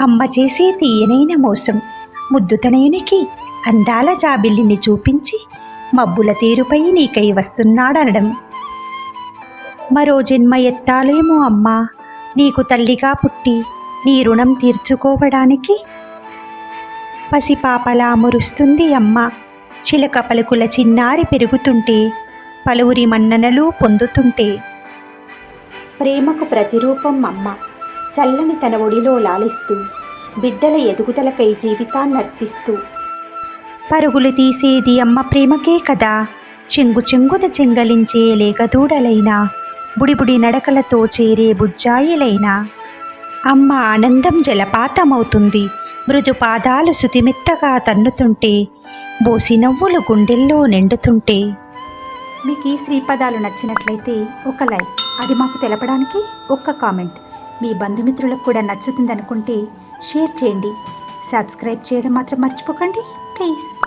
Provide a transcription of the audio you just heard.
అమ్మ చేసే తీయనైన మోసం. ముద్దుతనయునికి అందాల జాబిల్లిని చూపించి మబ్బుల తీరుపై నీకై వస్తున్నాడనడం. మరో జన్మ ఎత్తాలేమో అమ్మా. నీకు తల్లిగా పుట్టి నీ రుణం తీర్చుకోవడానికి పసిపాపలా మురుస్తుంది అమ్మ. చిలక పలుకుల చిన్నారి పెరుగుతుంటే పలువురి మన్ననలు పొందుతుంటే. ప్రేమకు ప్రతిరూపం అమ్మ. చల్లని తన ఒడిలో లాలిస్తూ బిడ్డల ఎదుగుదలకై జీవితాన్ని అర్పిస్తూ. పరుగులు తీసేది అమ్మ ప్రేమకే కదా. చెంగు చెంగున చెంగలించే లేకదూడలైనా బుడిబుడి నడకలతో చేరే బుజ్జాయిలైనా. అమ్మ ఆనందం జలపాతమవుతుంది. మృదు పాదాలు శుతిమెత్తగా తన్నుతుంటే బోసి నవ్వులు గుండెల్లో నిండుతుంటే. మీకు ఈ శ్రీపదాలు నచ్చినట్లయితే ఒక లైక్. అది మాకు తెలపడానికి ఒక్క కామెంట్. మీ బంధుమిత్రులకు కూడా నచ్చుతుందనుకుంటే షేర్ చేయండి. సబ్స్క్రైబ్ చేయడం మాత్రం మర్చిపోకండి. ప్లీజ్.